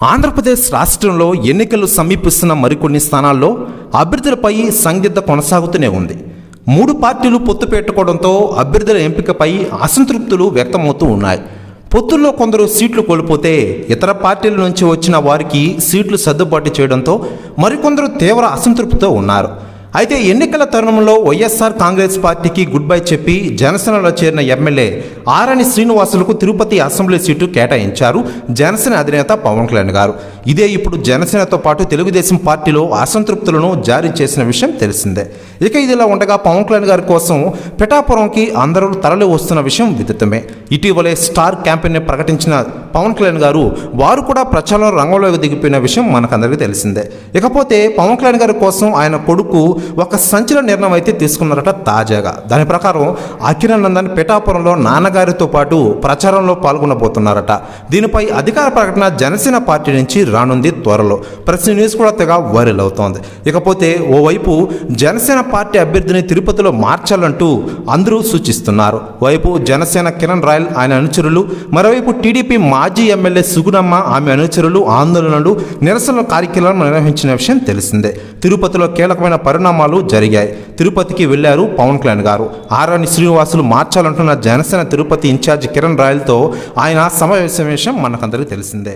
ఆంధ్రప్రదేశ్ రాష్ట్రంలో ఎన్నికలు సమీపిస్తున్న మరికొన్ని స్థానాల్లో అభ్యర్థులపై సందిగ్ధ కొనసాగుతూనే ఉంది. మూడు పార్టీలు పొత్తు పెట్టుకోవడంతో అభ్యర్థుల ఎంపికపై అసంతృప్తులు వ్యక్తమవుతూ ఉన్నాయి. పొత్తుల్లో కొందరు సీట్లు కోల్పోతే ఇతర పార్టీల నుంచి వచ్చిన వారికి సీట్లు సర్దుబాటు చేయడంతో మరికొందరు తీవ్ర అసంతృప్తితో ఉన్నారు. అయితే ఎన్నికల తరుణంలో వైఎస్ఆర్ కాంగ్రెస్ పార్టీకి గుడ్ బై చెప్పి జనసేనలో చేరిన ఎమ్మెల్యే ఆరణి శ్రీనివాసులకు తిరుపతి అసెంబ్లీ సీటు కేటాయించారు జనసేన అధినేత పవన్ కళ్యాణ్ గారు. ఇదే ఇప్పుడు జనసేనతో పాటు తెలుగుదేశం పార్టీలో అసంతృప్తులను జారీ చేసిన విషయం తెలిసిందే. ఇక ఇదిలా ఉండగా పవన్ కళ్యాణ్ గారి కోసం పిఠాపురంకి అందరూ తరలి వస్తున్న విషయం విదితమే. ఇటీవలే స్టార్ క్యాంపెయిన్ ప్రకటించిన పవన్ కళ్యాణ్ గారు వారు కూడా ప్రచారంలో రంగంలోకి దిగిపోయిన విషయం మనకందరికీ తెలిసిందే. ఇకపోతే పవన్ కళ్యాణ్ గారి కోసం ఆయన కొడుకు ఒక సంచలన నిర్ణయం అయితే తీసుకున్నారట తాజాగా. దాని ప్రకారం అఖిలానందన్ పిఠాపురంలో నాన్నగారితో పాటు ప్రచారంలో పాల్గొనబోతున్నారట. దీనిపై అధికార ప్రకటన జనసేన పార్టీ నుంచి రానుంది త్వరలో. ప్రతి న్యూస్ కూడా తెగ వైరల్ అవుతోంది. ఇకపోతే ఓవైపు జనసేన పార్టీ అభ్యర్థిని తిరుపతిలో మార్చాలంటూ అందరూ సూచిస్తున్నారు. వైపు జనసేన కిరణ్ రాయల్ ఆయన అనుచరులు మరోవైపు టీడీపీ మాజీ ఎమ్మెల్యే సుగుణమ్మ ఆమె అనుచరులు ఆందోళనలు నిరసన కార్యక్రమాలను నిర్వహించిన విషయం తెలిసిందే. తిరుపతిలో కీలకమైన పరిణామాలు జరిగాయి. తిరుపతికి వెళ్ళారు పవన్ కళ్యాణ్ గారు. ఆరాని శ్రీనివాసులు మార్చాలంటున్న జనసేన తిరుపతి ఇన్ఛార్జ్ కిరణ్ రాయల్తో ఆయన సమావేశం విషయం మనకందరికీ తెలిసిందే.